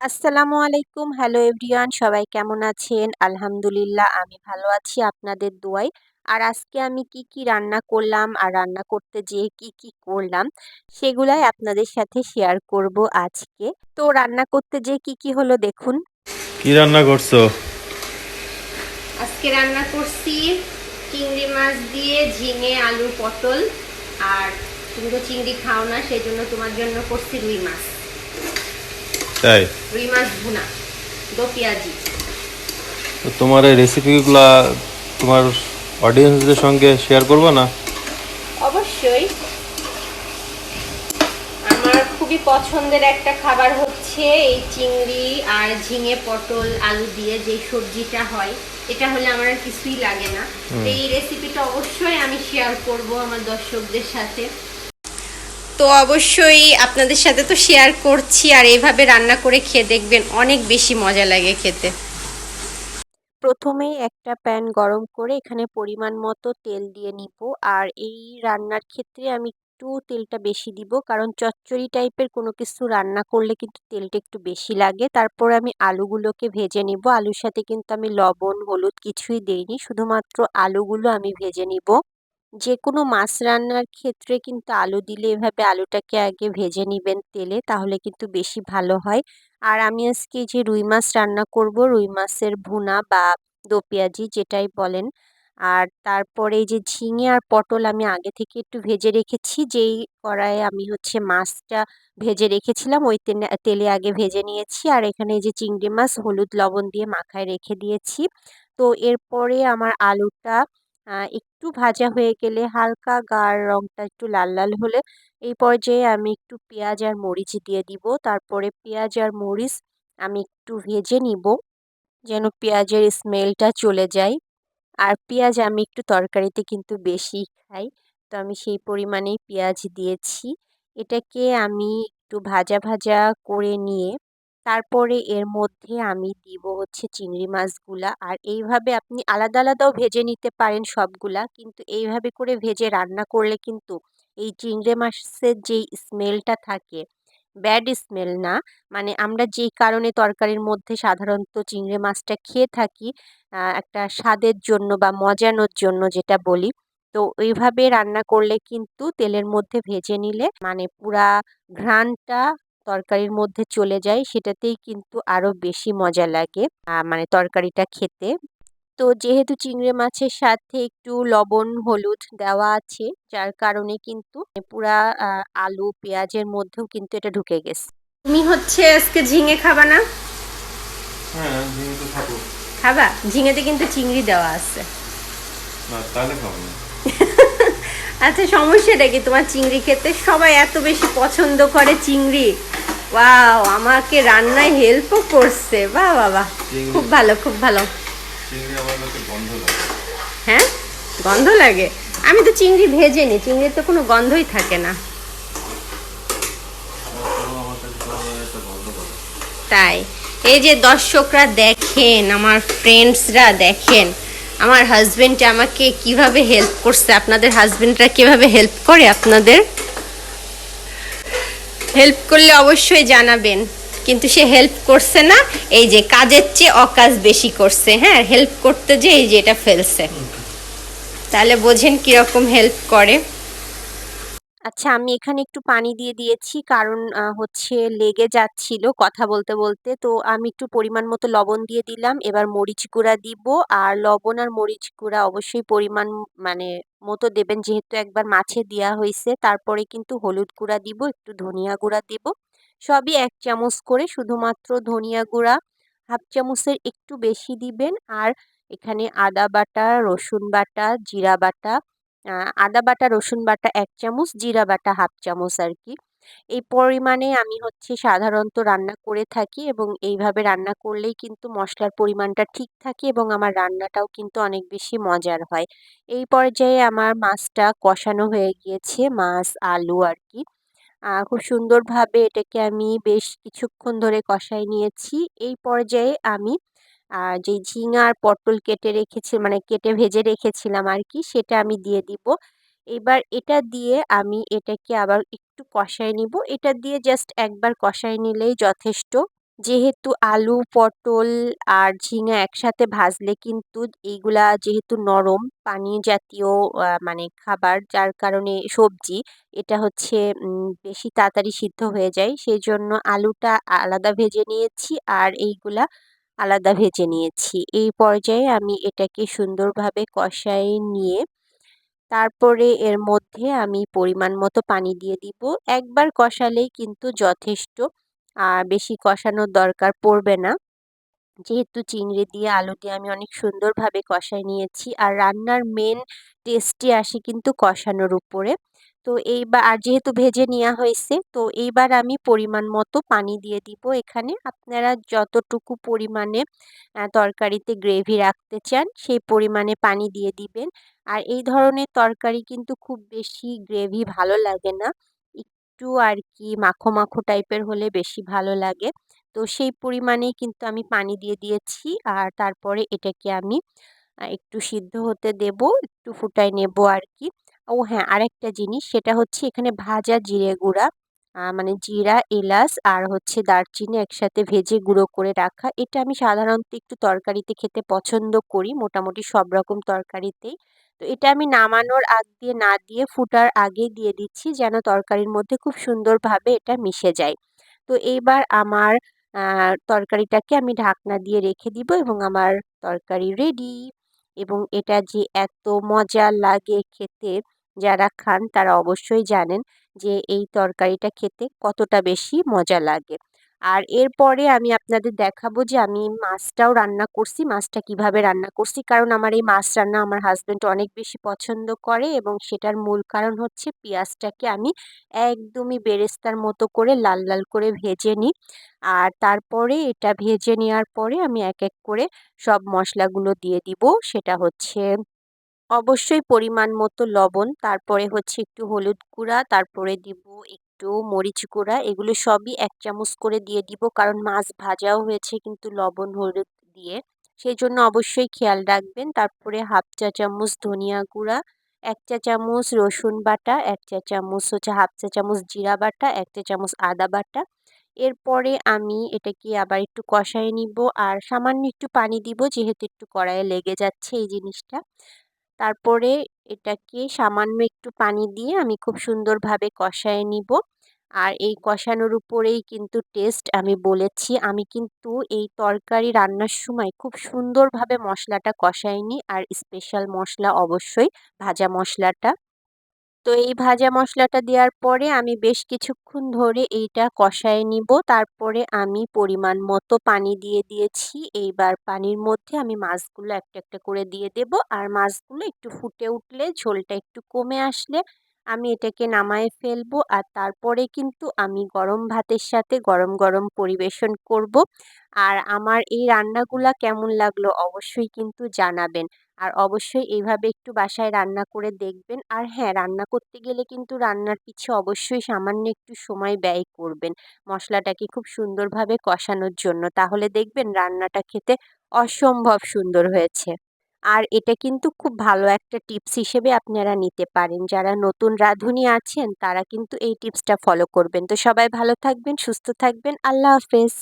আসসালামু আলাইকুম। Hello everyone সবাই কেমন আছেন? আলহামদুলিল্লাহ আমি ভালো আছি আপনাদের দোয়াই আর আজকে আমি কি কি রান্না করলাম আর রান্না করতে যেয়ে কি কি করলাম সেগুলাই আপনাদের সাথে শেয়ার করব আজকে। তো রান্না করতে যেয়ে কি কি হলো দেখুন। কি রান্না করছ? আজকে রান্না করছি চিংড়ি মাছ দিয়ে ঝিঙে আলু পটল। আর তুমি তো চিংড়ি খাও না সেই জন্য তোমার জন্য করছি রুই মাছ। তাই? রুই মাছ ভুনা দো পেঁয়াজি। তো তোমার এই রেসিপিগুলা তোমার অডিয়েন্সদের সঙ্গে শেয়ার করবে না? অবশ্যই। আমার খুবই পছন্দের একটা খাবার হচ্ছে এই চিংড়ি আর ঝিঙে পটল আলু দিয়ে যে সবজিটা হয় এটা হলে আমার আর কিছুই লাগে না। এই রেসিপিটা অবশ্যই আমি শেয়ার করব আমার দর্শকদের সাথে। তো অবশ্যই আপনাদের সাথে তো শেয়ার করছি আর এইভাবে রান্না করে খেয়ে দেখবেন অনেক বেশি মজা লাগে খেতে। প্রথমেই একটা প্যান গরম করে এখানে পরিমাণ মতো তেল দিয়ে নিব আর এই রান্নার ক্ষেত্রে আমি একটু তেলটা বেশি দিব কারণ চচ্চড়ি টাইপের কোনো কিছু রান্না করলে কিন্তু তেলটা একটু বেশি লাগে। তারপর আমি আলুগুলোকে ভেজে নিব। আলুর সাথে কিন্তু আমি লবণ, হলুদ কিছুই দেইনি। শুধুমাত্র আলুগুলো আমি ভেজে নিব। যে কোনো মাছ রান্নার ক্ষেত্রে কিন্তু আলু দিলে এভাবে আলুটাকে আগে ভেজে নেবেন তেলে, তাহলে কিন্তু বেশি ভালো হয়। আর আমি আজকে যে রুই মাছ রান্না করব, রুই মাছের ভুনা বা দো পেঁয়াজি যেটাই বলেন, আর তারপরে যে ঝিঙে আর পটল আমি আগে থেকে একটু ভেজে রেখেছি, যেই কড়াইয়ে আমি হচ্ছে মাছটা ভেজে রেখেছিলাম, ওই তেলে আগে ভেজে নিয়েছি। আর এখানে এই যে চিংড়ি মাছ, হলুদ লবণ দিয়ে মাখায় রেখে দিয়েছি। তো এরপরে আমার আলুটা একটু ভাজা হয়ে গেলে হালকা গাঢ় রঙটা একটু লাল লাল হলে এই পর্যায়ে আমি একটু পেঁয়াজ আর মরিচ দিয়ে দিব। তারপরে পেঁয়াজ আর মরিচ আমি একটু ভেজে নিব যেন পেঁয়াজের স্মেলটা চলে যায়। আর পেঁয়াজ আমি একটু তরকারিতে কিন্তু বেশি খাই, তো আমি সেই পরিমাণেই পেঁয়াজ দিয়েছি। এটাকে আমি একটু ভাজা ভাজা করে নিয়ে তারপরে এর মধ্যে আমি দিব হচ্ছে চিংড়ি মাছগুলা। আর এইভাবে আপনি আলাদা আলাদাও ভেজে নিতে পারেন সবগুলা। কিন্তু এইভাবে করে ভেজে রান্না করলে কিন্তু এই চিংড়ি মাছের যেই স্মেলটা থাকে, ব্যাড স্মেল না মানে আমরা যেই কারণে তরকারির মধ্যে সাধারণত চিংড়ি মাছটা খেয়ে থাকি একটা স্বাদের জন্য বা মজানোর জন্য যেটা বলি, তো এইভাবে রান্না করলে কিন্তু তেলের মধ্যে ভেজে নিলে মানে পুরা ঘ্রাণটা তরকারির মধ্যে চলে যায় সেটাতেই কিন্তু আরও বেশি মজা লাগে মানে তরকারিটা খেতে। তো যেহেতু চিংড়ি মাছের সাথে একটু লবণ হলুদ দেওয়া আছে যার কারণে কিন্তু পুরা আলু পেঁয়াজের মধ্যেও কিন্তু এটা ঢুকে গেছে। তুমি হচ্ছে আজকে ঝিঙে খাবা না? হ্যাঁ খাব। খাবা? ঝিঙেতে কিন্তু চিংড়ি দেওয়া আছে। না তাহলে খাব না। আচ্ছা সমস্যাটা কি? তোমার চিংড়ি খেতে সবাই এত বেশি পছন্দ করে চিংড়ি। ওয়াও আমাকে রান্নায় হেল্পও করছে। বাহ বাবা খুব ভালো খুব ভালো। হ্যাঁ? গন্ধ লাগে? আমি তো চিংড়ি ভেজে নি চিংড়ির তো কোনো গন্ধই থাকে না। তাই এই যে দর্শকরা দেখেন আমার ফ্রেন্ডসরা দেখেন আমার হাজবেন্ড আমাকে কীভাবে হেল্প করছে আপনাদের হাজবেন্ডরা কীভাবে হেল্প করে আপনাদের? হেল্প করলে অবশ্যই জানাবেন। কিন্তু সে হেল্প করছে না এই যে কাজের চেয়ে অকাজ বেশি করছে হ্যাঁ? হেল্প করতে যে এই যে এটা ফেলছে। তাহলে বোঝেন কীরকম হেল্প করে। আচ্ছা আমি এখানে একটু পানি দিয়ে দিয়েছি। কারণ হচ্ছে লেগে যাচ্ছিল কথা বলতে বলতে। তো আমি একটু পরিমাণ মতো লবণ দিয়ে দিলাম। এবার মরিচ গুঁড়া দিব। আর লবণ আর মরিচ গুঁড়া অবশ্যই পরিমাণ মানে মতো দেবেন। যেহেতু একবার মাছে দেওয়া হয়েছে, তারপরে কিন্তু হলুদ গুঁড়া দিব, একটু ধনিয়া গুঁড়া দিব। সবই এক চামচ করে শুধুমাত্র ধনিয়া গুঁড়া, হাফ চামচের একটু বেশি দিবেন। আর এখানে আদা বাটা, রসুন বাটা, জিরা বাটা আদা বাটা, রসুন বাটা এক চামচ, জিরা বাটা হাফ চামচ আর কি। এই পরিমাণে আমি হচ্ছে সাধারণত রান্না করে থাকি এবং এইভাবে রান্না করলেই কিন্তু মশলার পরিমাণটা ঠিক থাকে এবং আমার রান্নাটাও কিন্তু অনেক বেশি মজার হয়। এই পর্যায়ে আমার মাছটা কষানো হয়ে গিয়েছে, মাছ, আলু আর কি। খুব সুন্দরভাবে এটাকে আমি বেশ কিছুক্ষণ ধরে কষাই নিয়েছি। এই পর্যায়ে আমি আর যে ঝিঙা আর পটল কেটে রেখেছি মানে কেটে ভেজে রেখেছিলাম আর কি সেটা আমি দিয়ে দিব। এবার এটা দিয়ে আমি এটাকে আবার একটু কষাই নিব। এটা দিয়ে জাস্ট একবার কষাই নিলেই যথেষ্ট। যেহেতু আলু, পটল আর ঝিঙা একসাথে ভাজলে কিন্তু এইগুলা যেহেতু নরম পানি জাতীয় মানে খাবার যার কারণে সবজি এটা হচ্ছে বেশি তাড়াতাড়ি সিদ্ধ হয়ে যায়। সেই জন্য আলুটা আলাদা ভেজে নিয়েছি আর এইগুলা আলাদা ভেজে নিয়েছি। এই পর্যায়ে আমি এটাকে সুন্দরভাবে কষায় নিয়ে তারপরে এর মধ্যে আমি পরিমাণ মতো পানি দিয়ে দিব। একবার কষালেই কিন্তু যথেষ্ট। বেশি কষানোর দরকার পড়বে না। যেহেতু চিংড়ি দিয়ে আলু দিয়ে আমি অনেক সুন্দরভাবে কষায় নিয়েছি। আর রান্নার মেন টেস্টই আসে কিন্তু কষানোর উপরে। তো এইবার আর যেহেতু ভেজে নেওয়া হয়েছে তো এইবার আমি পরিমাণ মতো পানি দিয়ে দিব এখানে। আপনারা যতটুকু পরিমাণে তরকারিতে গ্রেভি রাখতে চান সেই পরিমাণে পানি দিয়ে দিবেন। আর এই ধরনের তরকারি কিন্তু খুব বেশি গ্রেভি ভালো লাগে না। একটু আর কি মাখো, মাখো টাইপের হলে বেশি ভালো লাগে। তো সেই পরিমাণেই কিন্তু আমি পানি দিয়ে দিয়েছি। আর তারপরে এটাকে আমি একটু সিদ্ধ হতে দেব, একটু ফুটায় নেব আরকি। ও হ্যাঁ, আরেকটা জিনিস সেটা হচ্ছে এখানে ভাজা জিরে গুঁড়া মানে জিরা, এলাচ আর হচ্ছে দারচিনি একসাথে ভেজে গুঁড়ো করে রাখা। এটা আমি সাধারণত একটু তরকারিতে খেতে পছন্দ করি, মোটামুটি সব রকম তরকারিতেই। তো এটা আমি নামানোর আগ দিয়ে না দিয়ে ফুটার আগেই দিয়ে দিচ্ছি যেন তরকারির মধ্যে খুব সুন্দরভাবে এটা মিশে যায়। তো এইবার আমার তরকারিটাকে আমি ঢাকনা দিয়ে রেখে দিব এবং আমার তরকারি রেডি। এবং এটা যে এত মজা লাগে খেতে, যারা খান তারা অবশ্যই জানেন যে এই তরকারিটা খেতে কতটা বেশি মজা লাগে। আর এরপরে আমি আপনাদের দেখাবো যে আমি মাছটাও রান্না করছি। মাছটা কীভাবে রান্না করছি। কারণ আমার এই মাছ রান্না আমার হাসব্যান্ড অনেক বেশি পছন্দ করে এবং সেটার মূল কারণ হচ্ছে পেঁয়াজটাকে আমি একদমই বেরেস্তার মতো করে লাল, লাল করে ভেজে নিই। আর তারপরে এটা ভেজে নেওয়ার পরে আমি এক, এক করে সব মশলাগুলো দিয়ে দিব। সেটা হচ্ছে অবশ্যই পরিমাণ মতো লবণ, তারপরে হচ্ছে একটু হলুদ গুঁড়া, তারপরে দিব একটু মরিচ গুঁড়া। এগুলো সবই এক চামচ করে দিয়ে দিব। কারণ মাছ ভাজাও হয়েছে কিন্তু লবণ, হলুদ দিয়ে। সেই জন্য অবশ্যই খেয়াল রাখবেন। তারপরে 1/2 চা চামচ ধনিয়া গুঁড়া, ১ চা চামচ রসুন বাটা, এক চা চামচ হচ্ছে 1/2 চা চামচ জিরা বাটা, ১ চা চামচ আদা বাটা। এরপরে আমি এটাকে আবার একটু কষায় নিব আর সামান্য একটু পানি দিব যেহেতু একটু কড়াইয়ে লেগে যাচ্ছে এই জিনিসটা। তারপরে এটাকে সামান্য একটু পানি দিয়ে আমি খুব সুন্দরভাবে কষায় নিব। আর এই কষানোর উপরেই কিন্তু টেস্ট আমি বলেছি। আমি কিন্তু এই তরকারি রান্নার সময় খুব সুন্দরভাবে মশলাটা কষায় নিই। আর স্পেশাল মশলা অবশ্যই ভাজা মসলাটা। তো এই ভাজা মশলাটা দেওয়ার পরে আমি বেশ কিছুক্ষণ ধরে এইটা কষায় নিব। তারপরে আমি পরিমাণ মতো পানি দিয়ে দিয়েছি। এইবার পানির মধ্যে আমি মাছগুলো একটা, একটা করে দিয়ে দেব। আর মাছগুলো একটু ফুটে উঠলে ঝোলটা একটু কমে আসলে আমি এটাকে নামায়ে ফেলব। আর তারপরে কিন্তু আমি গরম ভাতের সাথে গরম, গরম পরিবেশন করব। আর আমার এই রান্নাগুলা কেমন লাগল অবশ্যই কিন্তু জানাবেন। আর অবশ্যই এভাবে একটু বাসায় রান্না করে দেখবেন। আর হ্যাঁ, রান্না করতে গেলে কিন্তু রান্নার পিছে অবশ্যই সামান্য একটু সময় ব্যয় করবেন। মশলাটাকে খুব সুন্দরভাবে কষানোর জন্য। তাহলে দেখবেন রান্নাটা খেতে অসম্ভব সুন্দর হয়েছে। আর এটা কিন্তু খুব ভালো একটা টিপস হিসেবে আপনারা নিতে পারেন। যারা নতুন রাঁধুনি আছেন তারা কিন্তু এই টিপসটা ফলো করবেন। তো সবাই ভালো থাকবেন, সুস্থ থাকবেন। আল্লাহ হাফেজ।